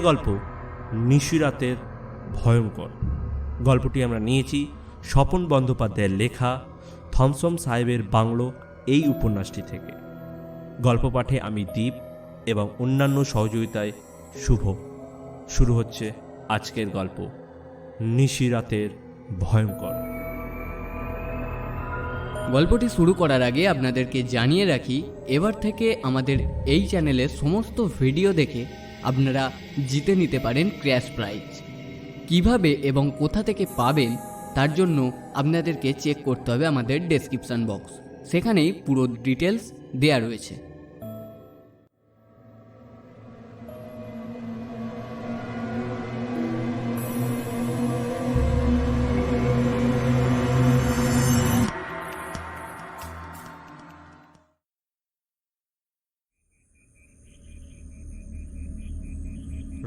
গল্প নিশিরাতের ভয়ঙ্কর। গল্পটি আমরা নিয়েছি স্বপন বন্দ্যোপাধ্যায়ের লেখা থমসম সাহেবের বাংলো এই উপন্যাসটি থেকে। গল্প পাঠে আমি দীপ এবং অন্যান্য সহযোগিতায় শুভ। শুরু হচ্ছে আজকের গল্প নিশিরাতের ভয়ঙ্কর। গল্পটি শুরু করার আগে আপনাদেরকে জানিয়ে রাখি, এবার থেকে আমাদের এই চ্যানেলের সমস্ত ভিডিও দেখে আপনারা জিতে নিতে পারেন ক্র্যাশ প্রাইজ। কীভাবে এবং কোথা থেকে পাবেন তার জন্য আপনাদেরকে চেক করতে হবে আমাদের ডেসক্রিপশান বক্স। সেখানেই পুরো ডিটেলস দেয়া রয়েছে।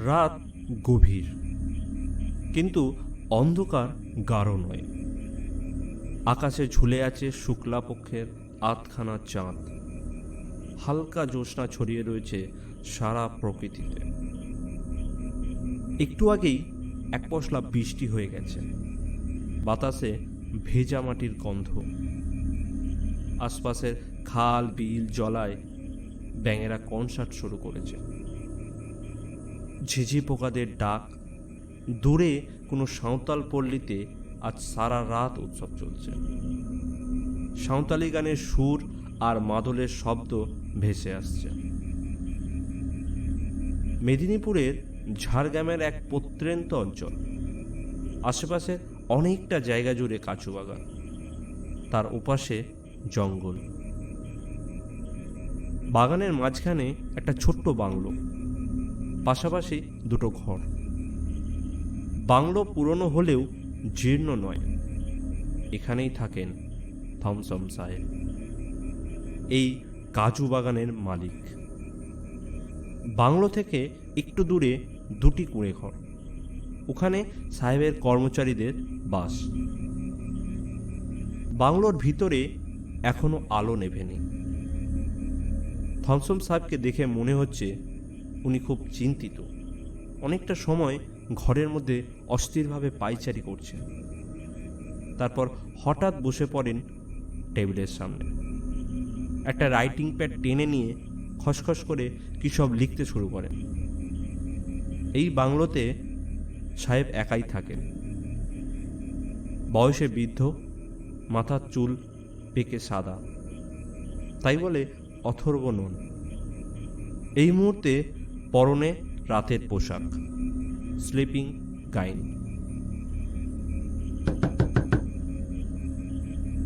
রাত গভীর, কিন্তু অন্ধকার গাঢ় নয়। আকাশে ঝুলে আছে শুক্লা পক্ষের আধখানা চাঁদ। হালকা জ্যোৎস্না ছড়িয়ে রয়েছে সারা প্রকৃতিতে। একটু আগেই এক পশলা বৃষ্টি হয়ে গেছে। বাতাসে ভেজা মাটির গন্ধ। আশপাশের খাল, বিল, জলায় ব্যাঙেরা কনসার্ট শুরু করেছে। ঝিঝি পোকাদের ডাক। দূরে কোনো সাঁওতাল পল্লীতে আজ সারা রাত উৎসব চলছে। সাঁওতালি গানের সুর আর মাদলের শব্দ ভেসে আসছে। মেদিনীপুরের ঝাড়গ্রামের এক প্রত্যন্ত অঞ্চল। আশেপাশে অনেকটা জায়গা জুড়ে কাঁচু বাগান। তার ওপাশে জঙ্গল। বাগানের মাঝখানে একটা ছোট্ট বাংলো। পাশাপাশি দুটো ঘর। বাংলো পুরনো হলেও জীর্ণ নয়। এখানেই থাকেন থমসম সাহেব। এই কাজু বাগানের মালিক। বাংলো থেকে একটু দূরে দুটি কুঁড়ে ঘর। ওখানে সাহেবের কর্মচারীদের বাস। বাংলোর ভিতরে এখনও আলো নেভেনি। থমসম সাহেবকে দেখে মনে হচ্ছে উনি খুব চিন্তিত। অনেকটা সময় ঘরের মধ্যে অস্থিরভাবে পাইচারি করছেন। তারপর হঠাৎ বসে পড়েন টেবিলের সামনে। একটা রাইটিং প্যাড টেনে নিয়ে খসখস করে কী সব লিখতে শুরু করেন। এই বাংলোতে সাহেব একাই থাকেন। বয়সে বৃদ্ধ, মাথার চুল পেকে সাদা। তাই বলে অথর্ব নন। এই মুহূর্তে পরনে রাতের পোশাক। Sleeping gown.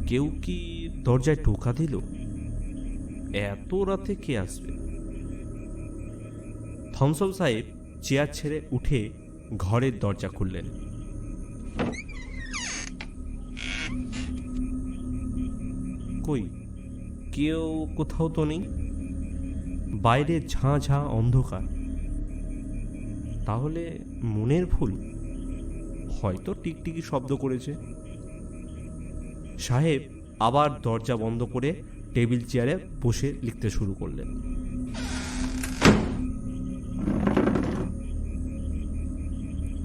কেউ কি দরজায় টোকা দিল? এত রাতে কে আসবে? থমসম সাহেব চেয়ার ছেড়ে উঠে ঘরের দরজা খুললেন। কই, কেউ কোথাও তো নেই? বাইরে ঝাঁ ঝাঁ অন্ধকার। তাহলে মনের ভুল হয়তো টিকটিকি শব্দ করেছে। সাহেব আবার দরজা বন্ধ করে টেবিল চেয়ারে বসে লিখতে শুরু করলেন।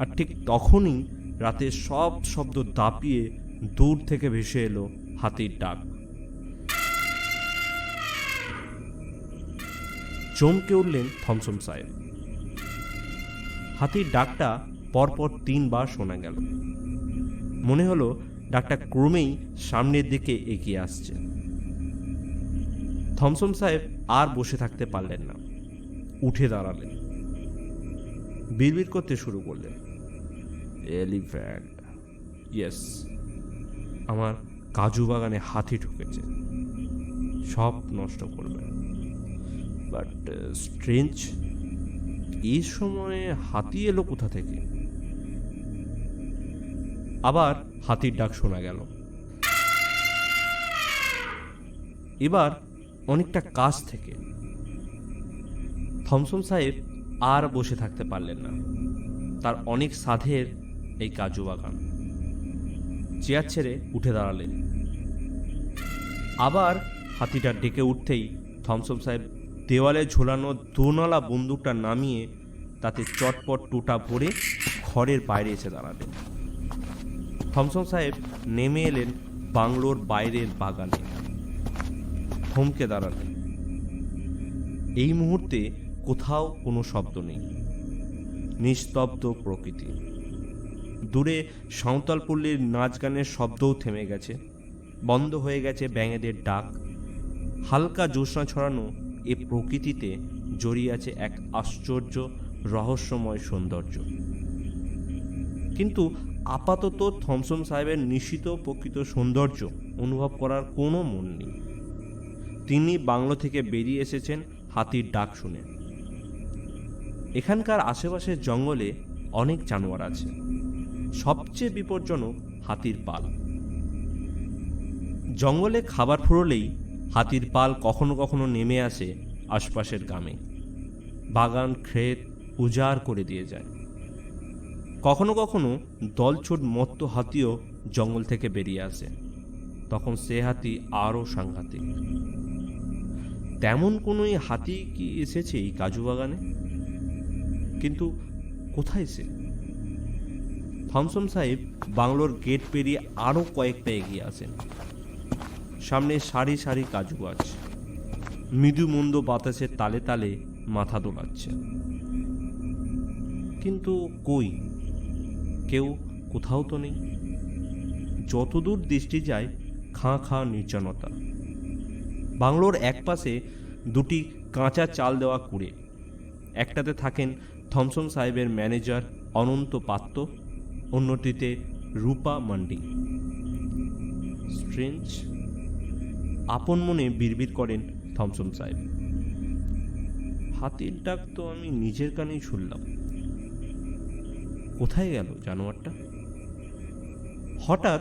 আর ঠিক তখনই রাতে সব শব্দ দাপিয়ে দূর থেকে ভেসে এলো হাতির ডাক। চমকে উঠলেন থমসম সাহেব। হাতির ডাকটা পরপর তিনবার শোনা গেল। মনে হলো ডাকটা ক্রমেই সামনের দিকে এগিয়ে আসছে। থমসম সাহেব আর বসে থাকতে পারলেন না। উঠে দাঁড়ালেন। বিড়বিড় করতে শুরু করলেন। এলিফ্যান্ট, ইয়েস, আমার কাজু বাগানে হাতি ঢুকেছে। সব নষ্ট করবে বাট স্ট্রেঞ্জ এই সময়ে হাতি এলো কোথা থেকে? আবার হাতির ডাক শোনা গেল। এবার অনেকটা কাছ থেকে। থমসম সাহেব আর বসে থাকতে পারলেন না। তার অনেক সাধের এই কাজু বাগান। চেয়ার ছেড়ে উঠে দাঁড়ালেন। আবার হাতিটা ডেকে উঠতেই থমসম সাহেব দেওয়ালে ঝোলানো দোনালা বন্দুকটা নামিয়ে তাতে চটপট টোটা ভরে ঘরের বাইরে এসে দাঁড়ালেন থমসন সাহেব নেমে এলেন বাংলোর বাইরের বাগানে। থমকে দাঁড়ালেন। এই মুহূর্তে কোথাও কোনো শব্দ নেই। নিস্তব্ধ প্রকৃতি। দূরে সাঁওতাল পল্লীর নাচ গানের শব্দও থেমে গেছে। বন্ধ হয়ে গেছে ব্যাঙেদের ডাক। হালকা জ্যোৎস্না ছড়ানো এ প্রকৃতিতে জড়িয়ে আছে এক আশ্চর্য, রহস্যময় সৌন্দর্য। কিন্তু আপাতত থমসন সাহেবের নিশ্চিত প্রকৃত সৌন্দর্য অনুভব করার কোনো মন নেই। তিনি বাংলো থেকে বেরিয়ে এসেছেন হাতির ডাক শুনে। এখানকার আশেপাশের জঙ্গলে অনেক জানোয়ার আছে। সবচেয়ে বিপজ্জনক হাতির পাল। জঙ্গলে খাবার ফুরলেই হাতির পাল কখনো কখনো নেমে আসে আশপাশের গ্রামে। বাগান, ক্ষেত উজাড় করে দিয়ে যায়। কখনো কখনো দলছুট মত্ত হাতিও জঙ্গল থেকে বেরিয়ে আসে। তখন সে হাতি আরও সাংঘাতিক। তেমন কোনোই হাতি কি এসেছে এই কাজু বাগানে? কিন্তু কোথায় সে? থমসন সাহেব বাংলোর গেট পেরিয়ে আরও কয়েকটা এগিয়ে আসেন। সামনে সারি সারি কাজু গাছ। মৃদু মন্দ বাতাসের তালে তালে মাথা দোলাচ্ছে। কিন্তু কই? কেউ কোথাও তো নেই। যতদূর দৃষ্টি যায়, খাঁ খাঁ নির্জনতা। বাংলোর একপাশে দুটি কাঁচা চাল দেওয়া কুড়ে। একটাতে থাকেন থমসন সাহেবের ম্যানেজার অনন্ত পাত্র অন্যটিতে রূপা মান্ডি। স্ট্রেঞ্জ আপন মনে বিড়বিড় করেন থমসন সাহেব। হাতির ডাক তো আমি নিজের কানেই শুনলাম। কোথায় গেল জানোয়ারটা? হঠাৎ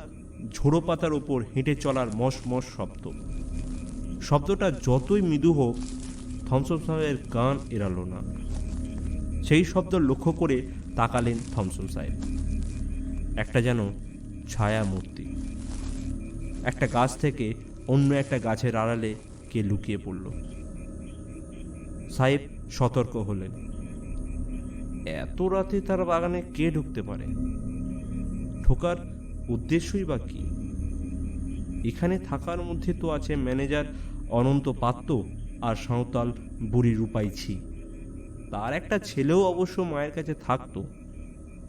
ঝোড়ো পাতার ওপর হেঁটে চলার মশ মশ শব্দ। শব্দটা যতই মৃদু হোক, থমসন সাহেবের কান এড়ালো না। সেই শব্দ লক্ষ্য করে তাকালেন থমসন সাহেব। একটা যেন ছায়া মূর্তি একটা গাছ থেকে অন্য একটা গাছের আড়ালে কে লুকিয়ে পড়ল। সাহেব সতর্ক হলেন। এত রাতে তার বাগানে কে ঢুকতে পারে? ঢোকার উদ্দেশ্যই বা কি? এখানে থাকার মধ্যে তো আছে ম্যানেজার অনন্ত পাত্র আর সাঁওতাল বুড়ি রূপাইছি তার একটা ছেলেও অবশ্য মায়ের কাছে থাকতো,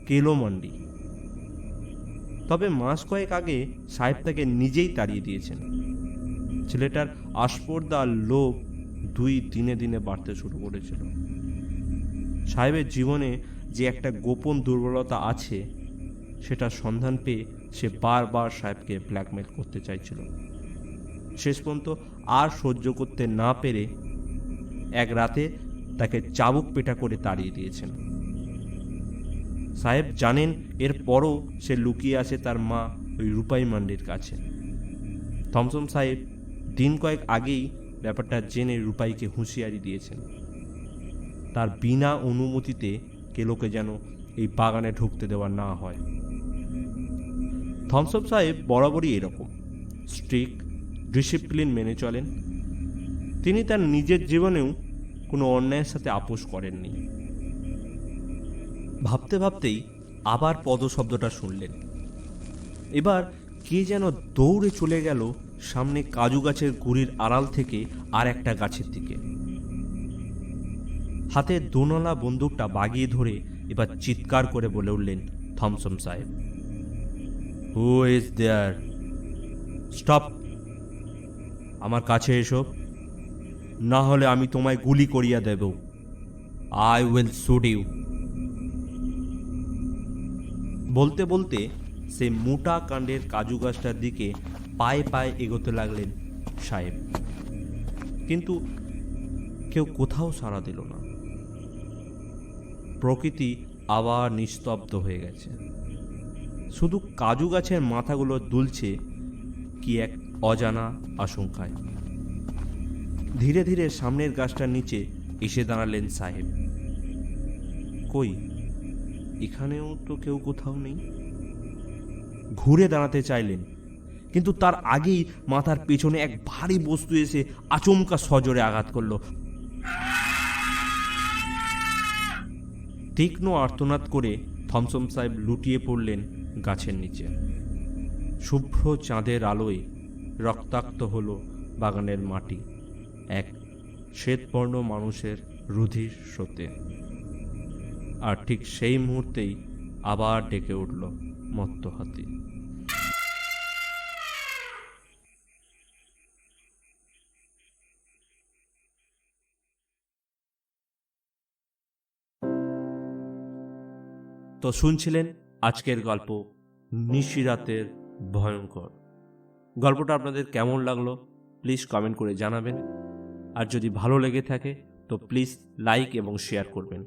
কেলো মান্ডি তবে মাস কয়েক আগে সাহেব তাকে নিজেই তাড়িয়ে দিয়েছেন। ছেলেটার আস্পর্দা আর লোভ দুই দিনে দিনে বাড়তে শুরু করেছিল। সাহেবের জীবনে যে একটা গোপন দুর্বলতা আছে সেটা সন্ধান পেয়ে সে বারবার সাহেবকে ব্ল্যাকমেল করতে চাইছিল। শেষ পর্যন্ত আর সহ্য করতে না পেরে এক রাতে তাকে চাবুক পেটা করে তাড়িয়ে দিয়েছেন। সাহেব জানেন এর পরও সে লুকিয়ে আছে তার মা ওই রূপাই মান্ডির কাছে। থমসম সাহেব দিন কয়েক আগেই ব্যাপারটা জেনে রূপাইকে হুঁশিয়ারি দিয়েছেন। তার বিনা অনুমতিতে কেলোকে যেন এই বাগানে ঢুকতে দেওয়া না হয়। থমসন সাহেব বরাবরই এরকম স্ট্রিক ডিসিপ্লিন মেনে চলেন। তিনি তার নিজের জীবনেও কোনো অন্যায়ের সাথে আপোষ করেননি। ভাবতে ভাবতেই আবার পদশব্দটা শুনলেন। এবার কে যেন দৌড়ে চলে গেল সামনে কাজু গাছের গুড়ির আড়াল থেকে আর একটা গাছের দিকে। হাতে দোনলা বন্দুকটা বাগিয়ে ধরে এবার চিৎকার করে বলে উঠলেন থমসম সাহেব। হু ইজ দেয়ার স্টপ আমার কাছে এসো। না হলে আমি তোমায় গুলি করিয়া দেব। আই উইল শুট ইউ বলতে বলতে সে মোটা কাণ্ডের কাজু গাছটার দিকে পায়ে পায়ে এগোতে লাগলেন সাহেব। কিন্তু কেউ কোথাও সাড়া দিল না। প্রকৃতি আবার নিস্তব্ধ হয়ে গেছে। শুধু কাজু গাছের মাথাগুলো দুলছে কি এক অজানা আশঙ্কায়। ধীরে ধীরে সামনের গাছটার নিচে এসে দাঁড়ালেন সাহেব। কই, এখানেও তো কেউ কোথাও নেই? ঘুরে দাঁড়াতে চাইলেন কিন্তু তার আগেই মাথার পেছনে এক ভারী বস্তু এসে আচমকা সজোরে আঘাত করল। তীক্ষ্ণ আর্তনাদ করে থমসম সাহেব লুটিয়ে পড়লেন গাছের নিচে। শুভ্র চাঁদের আলোয় রক্তাক্ত হলো বাগানের মাটি, এক শ্বেতবর্ণ মানুষের রুধির স্রোতে। আর ঠিক সেই মুহূর্তেই আবার ডেকে উঠল মত্ত হাতি তো শুনছিলেন আজকের গল্প নিশিরাতের ভয়ঙ্কর। গল্পটা আপনাদের কেমন লাগল প্লিজ কমেন্ট করে জানাবেন। আর যদি ভালো লেগে থাকে, তো প্লিজ লাইক এবং শেয়ার করবেন।